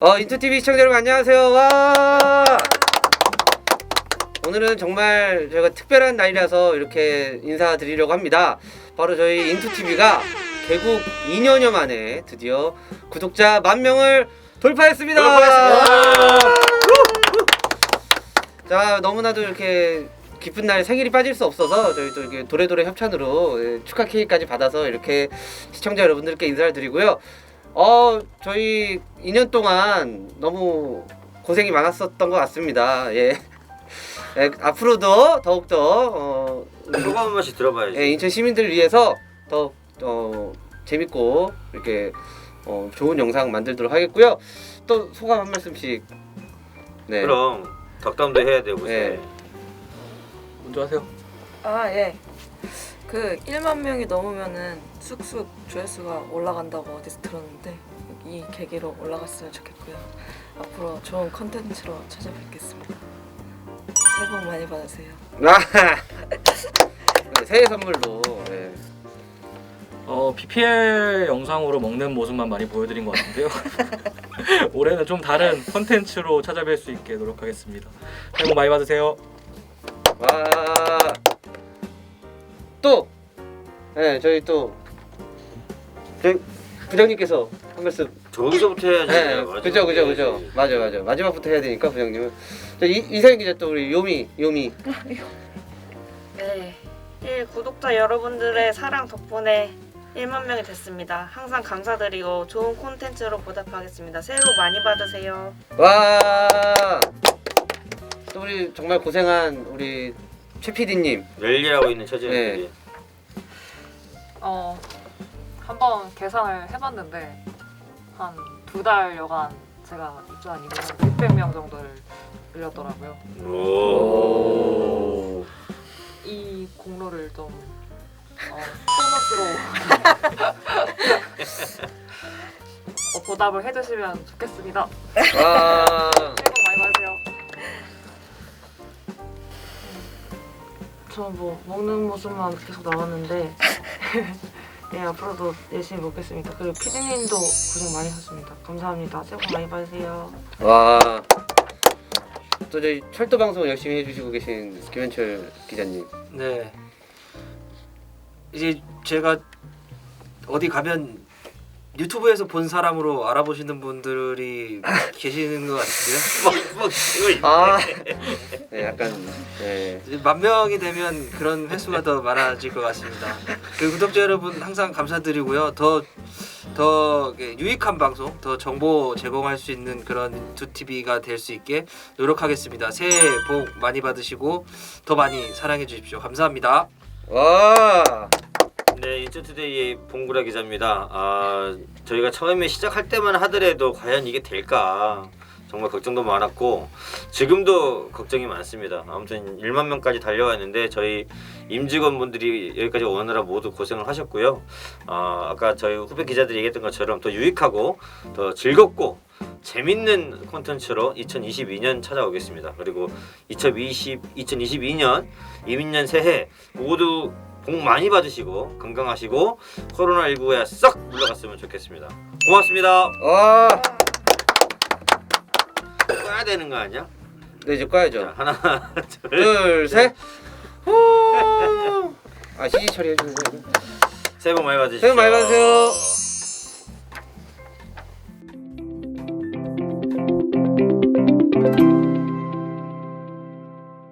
어 인투TV 시청자 여러분 안녕하세요. 와 오늘은 정말 저희가 특별한 날이라서 이렇게 인사드리려고 합니다. 바로 저희 인투TV가 개국 2년여 만에 드디어 구독자 만 명을 돌파했습니다. 자 너무나도 이렇게 기쁜 날 생일이 빠질 수 없어서 저희 또 이렇게 도래도래 협찬으로 예, 축하 케이크까지 받아서 이렇게 시청자 여러분들께 인사를 드리고요. 어 저희 2년 동안 너무 고생이 많았었던 것 같습니다. 예. 예, 앞으로도 더욱더 어, 소감 한 번씩 들어봐야지. 예, 인천 시민들을 위해서 더 어, 재밌고 이렇게 어, 좋은 영상 만들도록 하겠고요. 또 소감 한 말씀씩. 네. 그럼 덕담도 해야 되고. 네. 먼저 하세요. 아 예. 그 1만 명이 넘으면은 쑥쑥 조회수가 올라간다고 어디서 들었는데 이 계기로 올라갔으면 좋겠고요. 앞으로 좋은 컨텐츠로 찾아뵙겠습니다. 새해 복 많이 받으세요. 네, 새해 선물로. 예. 어, PPL 영상으로 먹는 모습만 많이 보여드린 것 같은데요. 올해는 좀 다른 컨텐츠로 찾아뵐 수 있게 노력하겠습니다. 새해 복 많이 받으세요. 와. 또. 네, 저희 또 저희 부장님께서 한 말씀. 저기서부터 해야지. 네. 그죠, 그죠, 그죠. 맞아, 맞아. 마지막부터 해야 되니까 부장님은. 저 이, 이사연 기자 또 우리 요미, 요미. 네. 예, 구독자 여러분들의 사랑 덕분에 1만 명이 됐습니다. 항상 감사드리고 좋은 콘텐츠로 보답하겠습니다. 새해 복 많이 받으세요. 와. 또 우리 정말 고생한 우리 최 PD님. 열일하고 있는 처지들이. 네. 어 한번 계산을 해봤는데 한 두 달여간 제가 입주한 한 600명 정도를 늘렸더라고요. 오. 이 공로를 좀 어, 보너스로 어, 보답을 해주시면 좋겠습니다. 와. 저뭐 먹는 모습만 계속 나왔는데 예 앞으로도 열심히 먹겠습니다. 그리고 피디님도 고생 많이 하셨습니다. 감사합니다. 새해 복 많이 받으세요. 와. 또 저희 철도 방송 열심히 해주시고 계신 김현철 기자님. 네. 이제 제가 어디 가면 유튜브에서 본 사람으로 알아보시는 분들이 계시는 것 같은데요. 뭐, 뭐, 이거 아. 네, 약간. 네. 이제 만 명이 되면 그런 횟수가 더 많아질 것 같습니다. 그 구독자 여러분 항상 감사드리고요. 더 더 유익한 방송, 더 정보 제공할 수 있는 그런 두 TV가 될 수 있게 노력하겠습니다. 새해 복 많이 받으시고 더 많이 사랑해 주십시오. 감사합니다. 와. 네, 인천투데이의 봉구라 기자입니다. 아, 저희가 처음에 시작할 때만 하더라도 과연 이게 될까 정말 걱정도 많았고 지금도 걱정이 많습니다. 아무튼 1만 명까지 달려왔는데 저희 임직원분들이 여기까지 오느라 모두 고생을 하셨고요. 아, 아까 저희 후배 기자들이 얘기했던 것처럼 더 유익하고 더 즐겁고 재밌는 콘텐츠로 2022년 찾아오겠습니다. 그리고 2020 2022년 이민년 새해 모두 복 많이 받으시고 건강하시고 코로나 19에 싹 물러갔으면 좋겠습니다. 고맙습니다. 와. 꺼야 되는 거 아니야? 네, 이제 꺼야죠. 자, 하나, 둘. 둘, 셋. 후. 아, CG 처리해 주세요. 새해 복 많이 받으십시오. 새해 복 많이 받으세요.